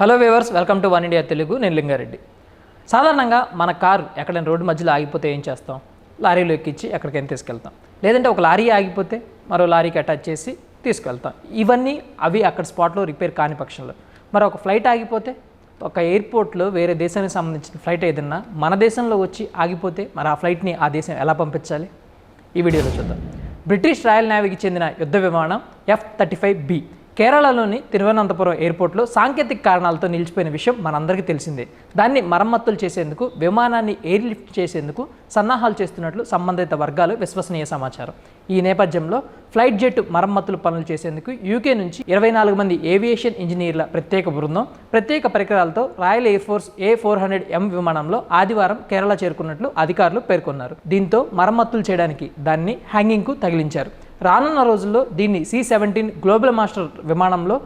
Hello viewers welcome to one India Telugu. నేను లింగారెడ్డి. సాధారణంగా మన కారు ఎక్కడైనా రోడ్డు మధ్యలో ఆగిపోతే ఏం చేస్తాం? లారీలో ఎక్కించి ఎక్కడికైనా తీసుకెళ్తాం. లేదంటే ఒక లారీ ఆగిపోతే మరో లారీకి అటాచ్ చేసి తీసుకెళ్తాం. ఇవన్నీ అవి అక్కడ స్పాట్లో రిపేర్ కాని పక్షంలో. మరి ఒక ఫ్లైట్ ఆగిపోతే ఒక ఎయిర్పోర్ట్లో వేరే దేశానికి సంబంధించిన ఫ్లైట్ ఏదన్నా మన దేశంలో వచ్చి ఆగిపోతే మరి ఆ ఫ్లైట్ని ఆ దేశం ఎలా పంపించాలి? ఈ వీడియోలో చూద్దాం. బ్రిటిష్ రాయల్ నేవీకి చెందిన యుద్ధ విమానం ఎఫ్ థర్టీ ఫైవ్ బి కేరళలోని తిరువనంతపురం ఎయిర్పోర్ట్లో సాంకేతిక కారణాలతో నిలిచిపోయిన విషయం మనందరికీ తెలిసిందే. దాన్ని మరమ్మతులు చేసేందుకు విమానాన్ని ఎయిర్ లిఫ్ట్ చేసేందుకు సన్నాహాలు చేస్తున్నట్లు సంబంధిత వర్గాలు విశ్వసనీయ సమాచారం. ఈ నేపథ్యంలో ఫ్లైట్ జెట్ మరమ్మతులు పనులు చేసేందుకు యూకే నుంచి ఇరవై నాలుగు మంది ఏవియేషన్ ఇంజనీర్ల ప్రత్యేక బృందం ప్రత్యేక పరికరాలతో royal air force A four hundred M విమానంలో ఆదివారం కేరళ చేరుకున్నట్లు అధికారులు పేర్కొన్నారు. దీంతో మరమ్మతులు చేయడానికి దాన్ని హ్యాంగింగ్కు తగిలించారు. రానున్న రోజుల్లో దీన్ని సి సెవెంటీన్ గ్లోబల్ మాస్టర్ విమానంలో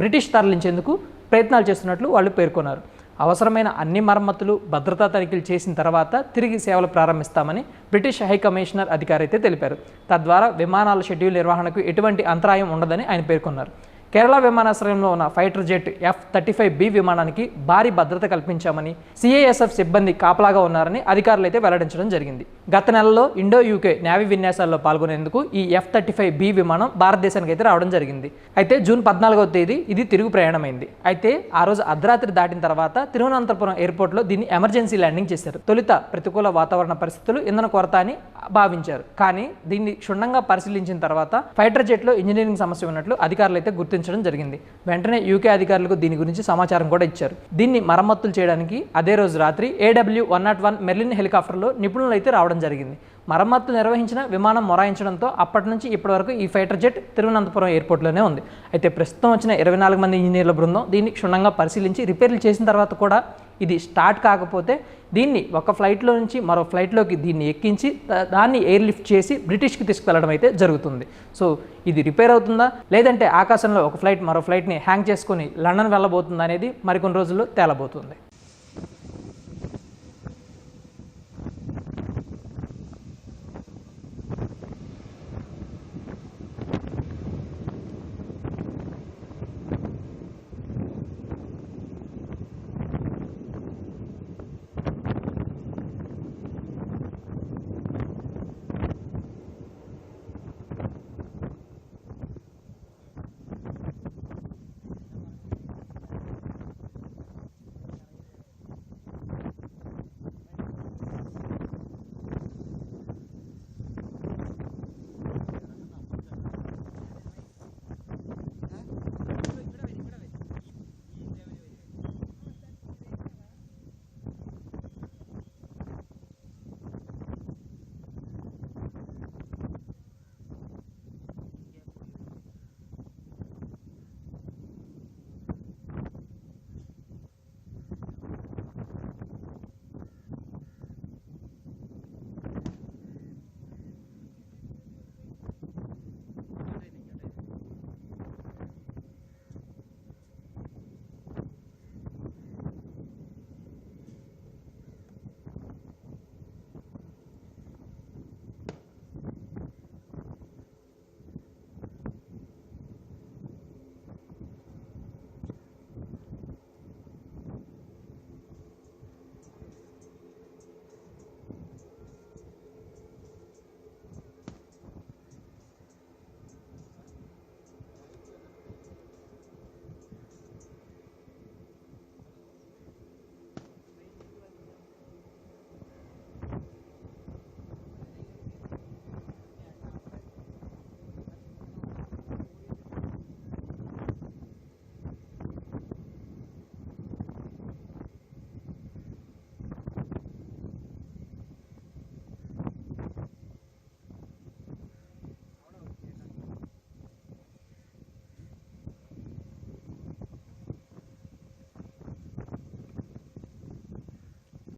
బ్రిటిష్ తరలించేందుకు ప్రయత్నాలు చేస్తున్నట్లు వాళ్ళు పేర్కొన్నారు. అవసరమైన అన్ని మరమ్మతులు భద్రతా తనిఖీలు చేసిన తర్వాత తిరిగి సేవలు ప్రారంభిస్తామని బ్రిటిష్ హై కమిషనర్ అధికారి అయితే తెలిపారు. తద్వారా విమానాల షెడ్యూల్ నిర్వహణకు ఎటువంటి అంతరాయం ఉండదని ఆయన పేర్కొన్నారు. కేరళ విమానాశ్రయంలో ఉన్న fighter jet F thirty five B విమానానికి భారీ భద్రత కల్పించామని సిఐఎస్ఎఫ్ సిబ్బంది కాపలాగా ఉన్నారని అధికారులు అయితే వెల్లడించడం జరిగింది. గత నెలలో ఇండో యూకే నేవీ విన్యాసాల్లో పాల్గొనేందుకు ఈ ఎఫ్ థర్టీ ఫైవ్ బి విమానం భారతదేశానికి అయితే రావడం జరిగింది. అయితే జూన్ పద్నాలుగవ తేదీ ఇది తిరుగు ప్రయాణమైంది. అయితే ఆ రోజు అర్ధరాత్రి దాటిన తర్వాత తిరువనంతపురం ఎయిర్పోర్ట్లో దీన్ని ఎమర్జెన్సీ ల్యాండింగ్ చేశారు. తొలుత ప్రతికూల వాతావరణ పరిస్థితులు ఇంధన కొరత అని భావించారు. కానీ దీన్ని క్షుణ్ణంగా పరిశీలించిన తర్వాత ఫైటర్ జెట్లో ఇంజనీరింగ్ సమస్య ఉన్నట్లు అధికారులు అయితే గుర్తించడం జరిగింది. వెంటనే యూకే అధికారులకు దీని గురించి సమాచారం కూడా ఇచ్చారు. దీన్ని మరమ్మతులు చేయడానికి అదే రోజు రాత్రి AW one nought one Merlin హెలికాప్టర్లో నిపుణులు అయితే రావడం జరిగింది. మరమ్మతులు నిర్వహించిన విమానం మొరాయించడంతో అప్పటి నుంచి ఇప్పటి వరకు ఈ ఫైటర్ జెట్ తిరువనంతపురం ఎయిర్పోర్ట్లోనే ఉంది. అయితే ప్రస్తుతం వచ్చిన ఇరవై నాలుగు మంది ఇంజనీర్ల బృందం దీన్ని క్షుణ్ణంగా పరిశీలించి రిపేర్లు చేసిన తర్వాత కూడా ఇది స్టార్ట్ కాకపోతే దీన్ని ఒక ఫ్లైట్లో నుంచి మరో ఫ్లైట్లోకి దీన్ని ఎక్కించి దాన్ని ఎయిర్ లిఫ్ట్ చేసి బ్రిటిష్కి తీసుకువెళ్ళడం అయితే జరుగుతుంది. సో ఇది రిపేర్ అవుతుందా? లేదంటే ఆకాశంలో ఒక ఫ్లైట్ మరో ఫ్లైట్ని హ్యాంగ్ చేసుకొని లండన్ వెళ్ళబోతుందా అనేది మరికొన్ని రోజుల్లో తేలబోతుంది.